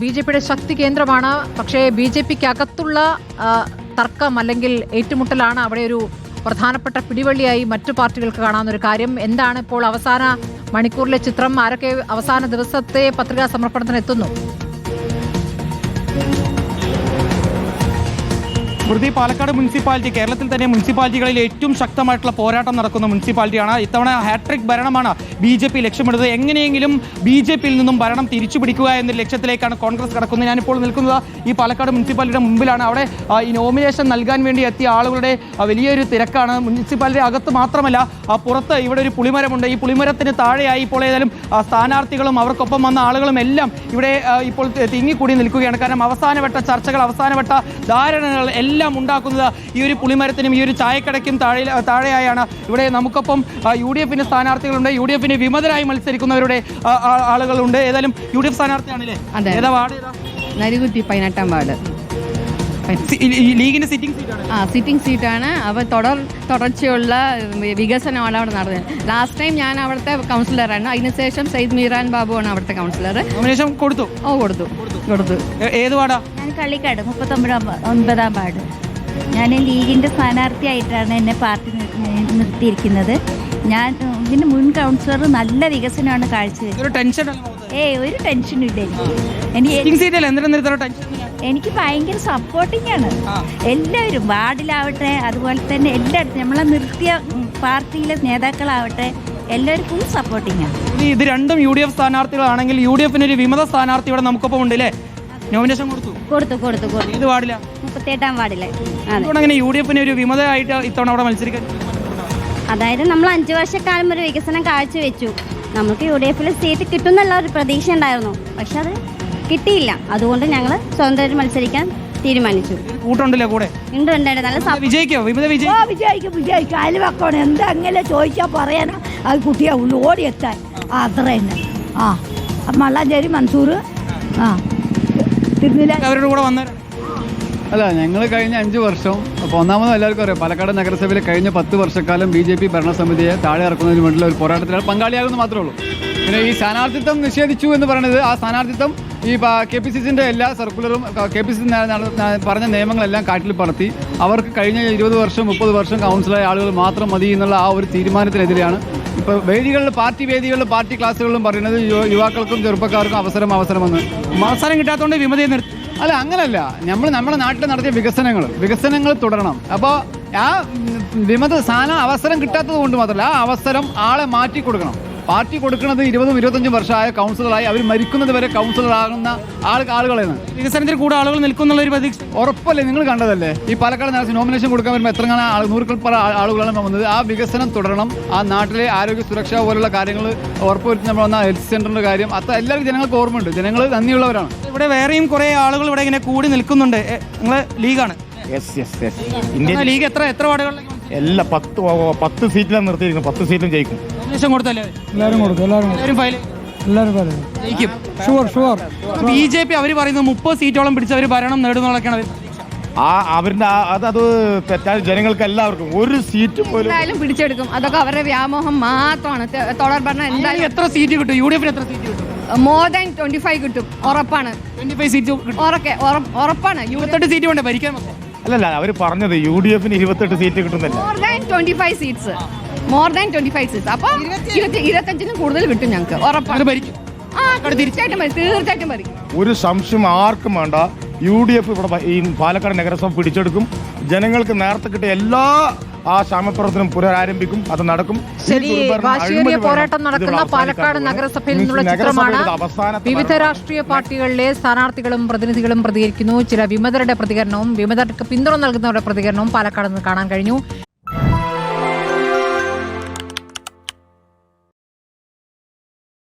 B J പിയുടെ ശക്തി കേന്ദ്രമാണ്. പക്ഷേ ബി ജെ പിക്ക് അകത്തുള്ള തർക്കം അല്ലെങ്കിൽ ഏറ്റുമുട്ടലാണ് അവിടെ ഒരു പ്രധാനപ്പെട്ട പിടിവള്ളിയായി മറ്റു പാർട്ടികൾക്ക് കാണാവുന്ന ഒരു കാര്യം. എന്താണ് ഇപ്പോൾ അവസാന മണിക്കൂറിലെ ചിത്രം? ആരൊക്കെ അവസാന ദിവസത്തെ പത്രികാ സമർപ്പണത്തിന് എത്തുന്നു? സ്മൃതി പാലക്കാട് മുനിസിപ്പാലിറ്റി കേരളത്തിൽ തന്നെ മുനിസിപ്പാലിറ്റികളിൽ ഏറ്റവും ശക്തമായിട്ടുള്ള പോരാട്ടം നടക്കുന്ന മുനിസിപ്പാലിറ്റിയാണ്. ഇത്തവണ ഹാട്രിക് ഭരണമാണ് ബി ജെ പി ലക്ഷ്യമിടുന്നത്. എങ്ങനെയെങ്കിലും ബി ജെ പിയിൽ നിന്നും ഭരണം തിരിച്ചു പിടിക്കുക എന്ന ലക്ഷ്യത്തിലേക്കാണ് കോൺഗ്രസ് കടക്കുന്നത്. ഞാനിപ്പോൾ നിൽക്കുന്നത് ഈ പാലക്കാട് മുനിസിപ്പാലിറ്റിയുടെ മുമ്പിലാണ്. അവിടെ ഈ നോമിനേഷൻ നൽകാൻ വേണ്ടി എത്തിയ ആളുകളുടെ വലിയൊരു തിരക്കാണ്. മുനിസിപ്പാലിറ്റി അകത്ത് മാത്രമല്ല പുറത്ത് ഇവിടെ ഒരു പുളിമരമുണ്ട്. ഈ പുളിമരത്തിന് താഴെയായി ഇപ്പോൾ ഏതായാലും സ്ഥാനാർത്ഥികളും അവർക്കൊപ്പം വന്ന ആളുകളും എല്ലാം ഇവിടെ ഇപ്പോൾ തിങ്ങിക്കൂടി നിൽക്കുകയാണ്. കാരണം അവസാനവട്ട ചർച്ചകൾ അവസാനവട്ട ധാരണകൾ എല്ലാം ഉണ്ടാക്കുന്നത് ഈ ഒരു പുളിമരത്തിനും ഈ ഒരു ചായക്കടയ്ക്കും താഴെ താഴെയായാണ്. ഇവിടെ നമുക്കൊപ്പം യു ഡി എഫിന്റെ സ്ഥാനാർത്ഥികളുണ്ട്. യു ഡി എഫിന് വിമതരായി മത്സരിക്കുന്നവരുടെ ആളുകളുണ്ട്. ഏതായാലും യു ഡി എഫ് സ്ഥാനാർത്ഥിയാണല്ലേ. ഏതാ വാർഡ് നരികുത്തി പതിനെട്ടാം വാർഡ്. ലീഗിന്റെ സിറ്റിംഗ് സീറ്റാണ് ആ സിറ്റിംഗ് സീറ്റാണ് അപ്പോൾ തുടർ തുടർച്ചയുള്ള വികസനമാണ് അവിടെ നടന്നത്. ലാസ്റ്റ് ടൈം ഞാൻ അവിടുത്തെ കൗൺസിലറാണ് അതിനുശേഷം സയ്യിദ് മീറാൻ ബാബുവാണ് അവിടുത്തെ കൗൺസിലർ നോമിനേഷൻ കൊടുത്തു? ഓ കൊടുത്തു. കൊടുത്തു. ഏത് വാർഡാ? ഞാൻ കള്ളിക്കാട് മുപ്പത്തൊമ്പതാം ഒൻപതാം വാർഡ്. ഞാൻ ലീഗിന്റെ സ്ഥാനാർത്ഥിയായിട്ടാണ് എന്നെ പാർട്ടി നിർത്തിയിരിക്കുന്നത്. ഞാൻ ഇതിന് മുൻ കൗൺസിലർ നല്ല വികസനമാണ് കാഴ്ചവെച്ചത്. ഒരു ടെൻഷൻ ഏയ് ഒരു ടെൻഷനും ഇല്ല എനിക്ക്. എനിക്ക് ടെൻഷൻ ഭയങ്കര സപ്പോർട്ടിംഗ് ആണ്. എല്ലാവരും വാർഡിലാവട്ടെ അതുപോലെ തന്നെ എല്ലായിടത്തും നമ്മളെ നിർത്തിയ പാർട്ടിയിലെ നേതാക്കളാവട്ടെ എല്ലാവരും ഫുൾ സപ്പോർട്ടിംഗ് ആണ്. ഇനി ഇത് രണ്ടും യു ഡി എഫ് സ്ഥാനാർത്ഥികളാണെങ്കിൽ യു ഡി എഫിന് ഒരു വിമത സ്ഥാനാർത്ഥി ഇവിടെ നമുക്കൊപ്പം ഉണ്ട് അല്ലേ? നോമിനേഷൻ കൊടുത്തു. കൊടുത്തു കൊടുത്തു ഇത് വാർഡിലാ? മുപ്പത്തെട്ടാം വാർഡിലെ. അതുകൊണ്ട് അങ്ങനെ യു ഡി എഫിന് ഒരു വിമതയായിട്ട് ഇത്തവണ അവിടെ മത്സരിക്കാൻ അതായത് നമ്മൾ അഞ്ചു വർഷക്കാലം ഒരു വികസനം കാഴ്ചവെച്ചു. നമുക്ക് യു ഡി എഫിൽ സീറ്റ് കിട്ടുന്നുള്ള ഒരു പ്രതീക്ഷ ഉണ്ടായിരുന്നു. പക്ഷെ അത് കിട്ടിയില്ല. അതുകൊണ്ട് ഞങ്ങൾ സ്വന്തമായിട്ട് മത്സരിക്കാൻ തീരുമാനിച്ചു. കൂട്ടുണ്ടല്ലോ കൂടെ? ഉണ്ട് ഉണ്ട് ഉണ്ട്. നല്ല സ- വിജയിക്കോ? വിമത വിജയിക്കും വിജയിക്കും. അയൽവക്കമാണ് എന്താ അങ്ങനെ ചോദിച്ചാൽ പറയാനാ? അത് കുട്ടിയാ ഉള്ളു ഓടിയെത്താൻ ആ അത്ര തന്നെ. ആ മള്ളാഞ്ചേരി മൻസൂർ ആ. തിരുന്നില്ല അവരുടെ കൂടെ വന്നേരം. അല്ല ഞങ്ങൾ കഴിഞ്ഞ അഞ്ച് വർഷം അപ്പോൾ ഒന്നാമത് എല്ലാവർക്കും അറിയാം പാലക്കാട് നഗരസഭയിൽ കഴിഞ്ഞ പത്ത് വർഷക്കാലം ബി ജെ പി ഭരണസമിതിയെ താഴെ ഇറക്കുന്നതിന് വേണ്ടിയുള്ള ഒരു പോരാട്ടത്തിൽ പങ്കാളിയാകുന്നു മാത്രമേ ഉള്ളൂ. പിന്നെ ഈ സ്ഥാനാർത്ഥിത്വം നിഷേധിച്ചു എന്ന് പറയുന്നത് ആ സ്ഥാനാർത്ഥിത്വം ഈ കെ പി സി സിന്റെ എല്ലാ സർക്കുലറും കെ പി സി സി പറഞ്ഞ നിയമങ്ങളെല്ലാം കാറ്റിൽ പറത്തി. അവർക്ക് കഴിഞ്ഞ ഇരുപത് വർഷം മുപ്പത് വർഷം കൗൺസിലായ ആളുകൾ മാത്രം മതി എന്നുള്ള ആ ഒരു തീരുമാനത്തിനെതിരെയാണ്. ഇപ്പോൾ വേദികളിൽ പാർട്ടി വേദികളിലും പാർട്ടി ക്ലാസ്സുകളിലും പറയുന്നത് യുവാക്കൾക്കും ചെറുപ്പക്കാർക്കും അവസരം അവസരമെന്ന്. അവസരം കിട്ടാത്തതുകൊണ്ട് വിമതയെ നിർത്തി. അല്ല അങ്ങനല്ല. നമ്മൾ നമ്മുടെ നാട്ടിൽ നടത്തിയ വികസനങ്ങൾ വികസനങ്ങൾ തുടരണം. അപ്പോൾ ആ വിമത സ്ഥാനം അവസരം കിട്ടാത്തത് കൊണ്ട് മാത്രമല്ല ആ അവസരം ആളെ മാറ്റി കൊടുക്കണം. പാർട്ടി കൊടുക്കുന്നത് ഇരുപതും ഇരുപത്തഞ്ചും വർഷമായ കൗൺസിലറായി. അവർ മരിക്കുന്നത് വരെ കൗൺസിലറാകുന്ന ആൾ ആളുകളാണ്. വികസനത്തിൽ കൂടെ ആളുകൾ നിൽക്കുന്നുള്ള ഒരു പ്രതീക്ഷ ഉറപ്പല്ലേ? നിങ്ങൾ കണ്ടതല്ലേ? ഈ പാലക്കാട് നഗരത്തിൽ നോമിനേഷൻ കൊടുക്കാൻ വരുമ്പോൾ എത്ര കാണാൻ ആൾ നൂറുകൾ പല ആളുകളാണ് വന്നത്. ആ വികസനം തുടരണം. ആ നാട്ടിലെ ആരോഗ്യ സുരക്ഷ പോലുള്ള കാര്യങ്ങൾ ഉറപ്പുവരുത്തി നമ്മൾ വന്ന ഹെൽത്ത് സെന്ററിന്റെ കാര്യം. അത്ര എല്ലാവർക്കും ജനങ്ങൾക്ക് ഓർമ്മയുണ്ട്. ജനങ്ങൾ നന്ദിയുള്ളവരാണ്. ഇവിടെ വേറെയും കുറേ ആളുകൾ ഇവിടെ ഇങ്ങനെ കൂടി നിൽക്കുന്നുണ്ട്. നിങ്ങൾ നിങ്ങൾ ലീഗാണ്. Yes yes yes Indian league എത്ര എത്ര വാർഡുകളിലേക്ക് എല്ലാ പത്ത് പത്ത് സീറ്റിലാണ് നിർത്തിയിരിക്കുന്നത്. പത്ത് സീറ്റും ജയിക്കും. നോമിനേഷൻ കൊടുത്തല്ലേ? എല്ലാവരും കൊടുക്കും എല്ലാവരും കൊടുക്കും. എല്ലാവരും ഫയൽ എല്ലാവരും പറയും ജയിക്കും. Sure sure B J P അവർ പറയുന്നത് മുപ്പത് സീറ്റോളം പിടിച്ച് അവർ ഭരണം നേടുന്നതൊക്കെയാണ് അവർ ആ അവരുടെ ആ- അത് അത് തെറ്റായ ജനങ്ങൾക്ക് എല്ലാവർക്കും ഒരു സീറ്റ് പോലും എന്തായാലും പിടിച്ചെടുക്കും. അതൊക്കെ അവരുടെ വ്യാമോഹം മാത്രമാണ്. തെ- തുടർ ഭരണം എന്തായാലും എത്ര സീറ്റ് കിട്ടും? യു ഡി എഫിന് എത്ര സീറ്റ് കിട്ടും? മോർ ദാൻ ട്വന്റി ഫൈവ് കിട്ടും. ഉറപ്പാണ്. ട്വന്റി ഫൈവ് സീറ്റ് കിട്ടും. ഉറക്കെ ഉറപ്പ്- ഉറപ്പാണ്. ഇരുപത്തെട്ട് സീറ്റ് വേണ്ടേ ഭരിക്കാൻ? മൊത്തം? അല്ലല്ല അവർ പറഞ്ഞത് യു ഡി എഫിന് ഇരുപത്തെട്ട് സീറ്റ് കിട്ടുന്നില്ല. More than twenty five seats more than twenty five seats അപ്പൊ ഇരുപത്തി ഇരുപത്തഞ്ചിനും കൂടുതൽ കിട്ടും ഞങ്ങൾക്ക്. ഉറപ്പാണ് തീർച്ചയായിട്ടും ഒരു സംശയം ആർക്കും വേണ്ട. യു ഡി എഫ് ഇവിടെ ഈ പാലക്കാട് നഗരസഭ പിടിച്ചെടുക്കും. ജനങ്ങൾക്ക് നേരത്തെ കിട്ടിയ എല്ലാ ആ ക്ഷാമപ്രവർത്തനം പുനരാരംഭിക്കും. അത് നടക്കും. ശരി വാശിയേറിയ. പോരാട്ടം നടക്കുന്ന പാലക്കാട് നഗരസഭയിൽ നിന്നുള്ള ചിത്രമാണ്. വിവിധ രാഷ്ട്രീയ പാർട്ടികളിലെ സ്ഥാനാർത്ഥികളും പ്രതിനിധികളും പ്രതികരിക്കുന്നു. ചില വിമതരുടെ പ്രതികരണവും വിമതർക്ക് പിന്തുണ നൽകുന്നവരുടെ പ്രതികരണവും പാലക്കാട് നിന്ന് കാണാൻ കഴിഞ്ഞു.